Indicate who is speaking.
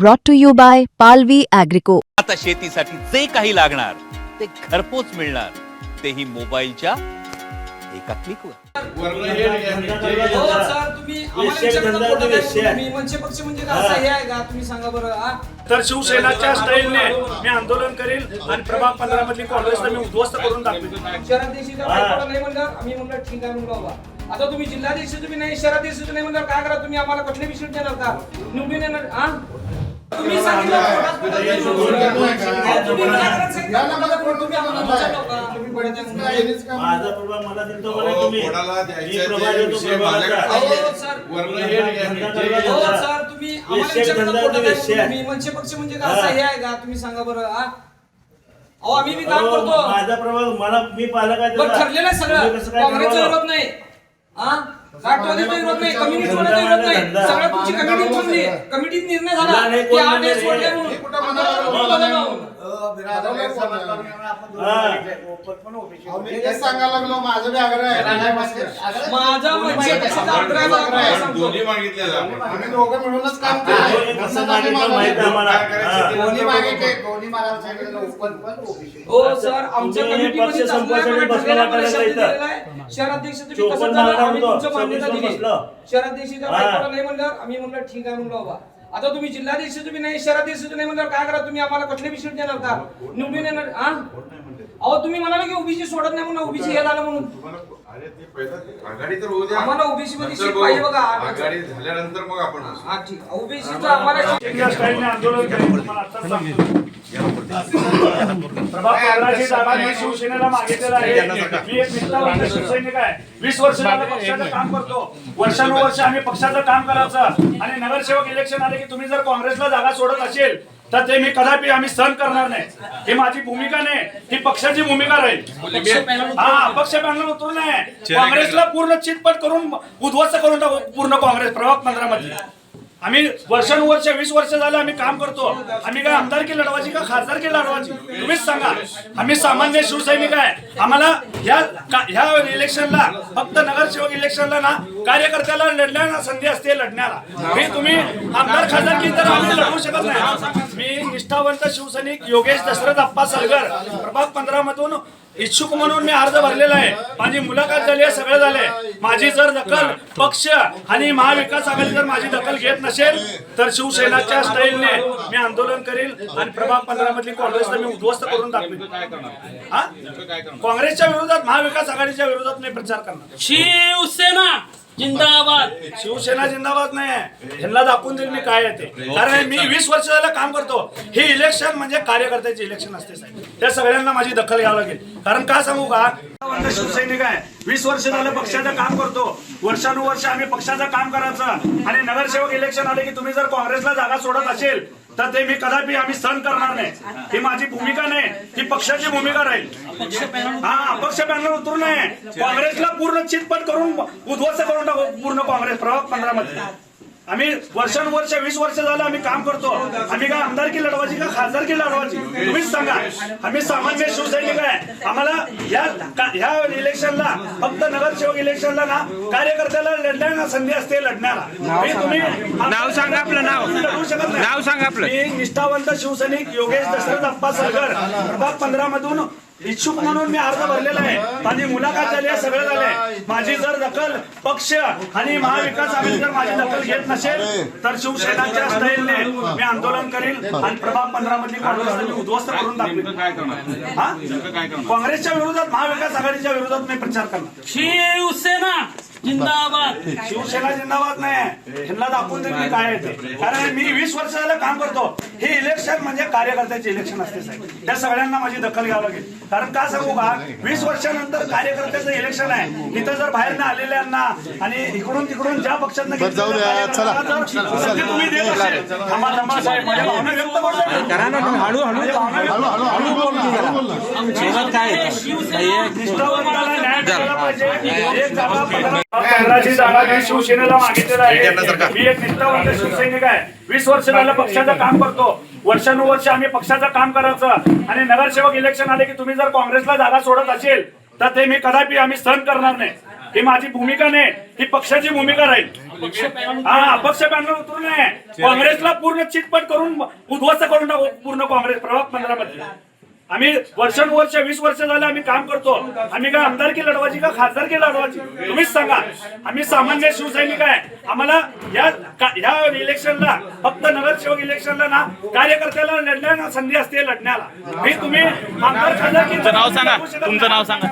Speaker 1: brought to you by Palvi Agrico.
Speaker 2: आता शेतीसाठी जे काही लागणार ते घरपोच मिळणार. तेही मोबाईलच्या एका क्लिकवर
Speaker 3: हो सर तुम्ही आम्हाला विचारता पोटात आहे. तुम्ही मनसे पक्ष म्हणजे का असं हे आहे का तुम्ही सांगा बरं हा
Speaker 4: तर शिवसेनाच्या स्टाईलने मी आंदोलन करील आणि प्रभाग पंधरा मधली काँग्रेसला मी उद्ध्वस्त करून टाकतील
Speaker 3: शहराध्यक्षीचा बायकोला नाही म्हणलं आम्ही म्हणलं ठीक आहे म्हणलं बाबा आता तुम्ही जिल्हाध्यक्ष तुम्ही नाही शहराध्यक्ष नाही म्हणलं काय करा तुम्ही? आम्हाला कुठले विषय देणार का? निवडून येणार. हा? तुम्ही सांगितलं म्हणून. तुम्ही काय तुम्ही? तुम्ही.
Speaker 5: माझा प्रभाग मला दिलतो का नाही
Speaker 6: अहो,
Speaker 5: तुम्ही
Speaker 6: कोणाला
Speaker 5: मी
Speaker 6: द्यायचा
Speaker 5: प्रभाग
Speaker 6: ते
Speaker 5: देतो
Speaker 6: विषय
Speaker 5: प्रभागाचा.
Speaker 6: माझ्याकडे
Speaker 3: अहो, सर.
Speaker 6: वरनं हे घ्या, घ्या.
Speaker 3: सर तुम्ही आम्हाला
Speaker 5: विषय
Speaker 3: विचारता
Speaker 5: धंदा
Speaker 3: पोटात आहे.
Speaker 5: विषय आहे.
Speaker 3: तुम्ही मनसे पक्ष म्हणजे का
Speaker 5: हा.
Speaker 3: असं हे आहे का तुम्ही सांगा बरं हा अहो आम्ही बी काम
Speaker 5: अहो,
Speaker 3: करतो
Speaker 5: माझा प्रभाग मला मी पालक
Speaker 3: पण
Speaker 5: त्याचा.
Speaker 3: ठरलेलं आहे
Speaker 5: तुम्ही
Speaker 3: सगळं
Speaker 5: कसं काय
Speaker 3: काँग्रेसचा
Speaker 5: ठरवलं?
Speaker 3: विरोध नाही हा राष्ट्रवादीचा विरोध नाही कम्युनिस्टवाल्याचा विरोध नाही.
Speaker 5: धंदा.
Speaker 3: सगळं तुमची कमिटी कमिटीत निर्णय झाला. की
Speaker 5: कोण
Speaker 3: आठ सोडले. म्हणून
Speaker 6: सांगायला लागलो माझं बी आग्रह आहे. दोन्ही आपण.
Speaker 7: आम्ही दोघं मिळूनच काम केलं.
Speaker 5: हा.
Speaker 7: दोन्ही मागितले दोन्ही मला सांगितलं ओपन पण ओबीसी
Speaker 3: हो सर आमच्या कमिटीमध्ये. शहराध्यक्ष तुम्ही कसं झालं आम्ही तुमचं मान्यता दिली. नाही म्हणलं आम्ही म्हणलं ठीक आहे म्हणलं बाबा. आता तुम्ही जिल्हाध्यक्ष तुम्ही नाही शहराध्यक्ष नाही म्हणलं काय करा तुम्ही? आम्हाला कुठले विषय देणार का? निवडून येणार हा? अहो तुम्ही म्हणाले की ओबीसी सोडत नाही म्हणून ओबीसी हे झालं म्हणून.
Speaker 6: अरे ते पहिलं आघाडी तर होऊ द्या
Speaker 3: आम्हाला OBC मध्ये
Speaker 6: नंतर
Speaker 3: सीट
Speaker 6: बघू.
Speaker 3: पाहिजे बघा.
Speaker 6: आघाडी झाल्यानंतर मग आपण बसू.
Speaker 3: हा ठीक ओबीसीचं आम्हाला
Speaker 4: त्या स्टाईलने आंदोलन करेल तुम्हाला आत्ताच सांगतो. प्रभाग पंधराची जागा मी शिवसेनेला मागितलेला आहे मी एक निष्ठावंत शिवसैनिक आहे वीस वर्ष झालं पक्षाचं काम करतो वर्षानुवर्ष आम्ही पक्षाचं काम करायचं आणि नगरसेवक इलेक्शन आले की तुम्ही जर काँग्रेसला जागा सोडत असेल तर ते मी कदापि आम्ही सहन करणार नाही. ही माझी भूमिका नाही. ही पक्षाची भूमिका राहील. हा अपक्ष पॅनल उतरून नाही काँग्रेसला पूर्ण चितपट करून उद्ध्वस्त करून टाकू पूर्ण काँग्रेस प्रभाग पंधरा मध्ये आम्ही वर्षानुवर्ष वीस वर्ष झालं आम्ही काम करतो. आम्ही काय आमदारकी लढवायची का खासदारकी लढवायची? तुम्हीच सांगा. आम्ही सामान्य शिवसैनिक आहे. आम्हाला ह्या ह्या इलेक्शनला फक्त नगरसेवक इलेक्शनला ना कार्यकर्त्याला लढण्याला संधी असते लढण्याला. हे तुम्ही आमदार खासदारकी तर आम्ही लढवू शकत नाही. मी निष्ठावंत शिवसैनिक योगेश दशरथ अप्पा सरगर प्रभाग पंधरा मधून इच्छुक म्हणून मी अर्ज भरलेला आहे. माझी मुलाखत झाली आहे सगळं झालंय. माझी जर दखल पक्ष आणि महाविकास आघाडी जर माझी दखल घेत नसेल तर शिवसेनाच्या स्टाईलने मी आंदोलन करील आणि प्रभाग पंधरा मधली काँग्रेसला मी उद्ध्वस्त करून हा? काँग्रेसच्या विरोधात महाविकास आघाडीच्या विरोधात मी प्रचार करणार.
Speaker 8: शिवसेना जिंदाबाद.
Speaker 4: शिवसेना जिंदाबाद नाही आहे. ह्यांना दाखवून देईल मी काय आहे ते. कारण मी वीस वर्ष झालं काम करतो. हे इलेक्शन म्हणजे कार्यकर्त्याचे इलेक्शन असते साहेब. त्या सगळ्यांना माझी दखल घ्यावी लागेल. कारण का सांगू का? शिवसैनिक आहे. वीस वर्ष झालं पक्षाचं काम करतो. वर्षानुवर्ष आम्ही पक्षाचं काम करायचं. आणि नगरसेवक इलेक्शन आले की तुम्ही जर काँग्रेसला जागा सोडत असेल तर ते मी कदापि आम्ही सहन करणार नाही. ही माझी भूमिका नाही. ही पक्षाची भूमिका राहील. हा अपक्ष पॅनल उतरू नये. काँग्रेसला पूर्ण चितपट करून उद्ध्वस्त करून टाकू. पूर्ण काँग्रेस प्रभाग पंधरा मध्ये आम्ही वर्षानुवर्ष वीस वर्ष झालं आम्ही काम करतो. आम्ही काय आमदारकी लढवायची का खासदारकी लढवायची? तुम्हीच सांगा. आम्ही सामान्य शिवसैनिक आहे. आम्हाला या का- ह्या इलेक्शनला फक्त नगरसेवक इलेक्शनला ना कार्यकर्त्याला लढण्याला संधी असते लढण्याला. तुम्ही नाव सांगा आपलं नाव. लढवू शकत नाही. नाव सांगा आपलं. मी निष्ठावंत शिवसैनिक योगेश दशरथ अप्पा सरगर प्रभाग पंधरा मधून इच्छुक म्हणून मी अर्ज भरलेला आहे. माझी मुलाखत झाली आहे सगळं झालंय माझी जर दखल पक्ष आणि महाविकास आघाडी जर माझी दखल घेत नसेल तर शिवसेनाच्या स्टाईलने मी आंदोलन करील आणि प्रभाग पंधरा मधली काँग्रेसला मी उद्ध्वस्त करून हा? काँग्रेसच्या विरोधात महाविकास आघाडीच्या विरोधात मी प्रचार करणार.
Speaker 8: शिवसेना जिंदाबाद.
Speaker 4: शिवसेना जिंदाबाद नाही आहे. ह्यांना दाखवून मी काय ते. कारण मी वीस वर्ष झालं काम करतो. हे इलेक्शन म्हणजे कार्यकर्त्याचे इलेक्शन असते साहेब. त्या सगळ्यांना माझी दखल घ्यावी लागेल. कारण का सांगू का? वीस वर्षानंतर कार्यकर्त्याचं इलेक्शन आहे. इथं जर बाहेरनं आलेल्यांना आणि इकडून तिकडून ज्या पक्षात. तुम्ही देत असेल माझ्या भावना व्यक्त जागा पंधरा- पंधराची जागा मी शिवसेनेला मागितलेला आहे. मी एक निष्ठावंत शिवसैनिक आहे. वीस वर्ष झालं पक्षाचं काम करतो. वर्षानुवर्ष आम्ही पक्षाचं काम करायचं आणि नगरसेवक इलेक्शन आले की तुम्ही जर काँग्रेसला जागा सोडत असेल तर ते मी कदापि आम्ही सहन करणार नाही. ही माझी भूमिका नाही ही पक्षाची भूमिका राहील. हा अपक्ष पॅनल उतरून आहे काँग्रेसला पूर्ण चितपट करून उद्ध्वस्त करून टाकू पूर्ण काँग्रेस प्रभाग पंधरा मध्ये आम्ही वर्षानुवर्ष वीस वर्ष झाले आम्ही काम करतो. आम्ही काय आमदारकी लढवायची का खासदारकी लढवायची? तुम्हीच सांगा. आम्ही सामान्य शिवसैनिक आहे. आम्हाला या या इलेक्शनला फक्त नगरसेवक इलेक्शनला ना कार्यकर्त्याला लढण्याला संधी असते लढण्याला. मी तुम्ही आमदार खासदार
Speaker 9: तुमचं नाव सांगा. तुमचं नाव सांगा.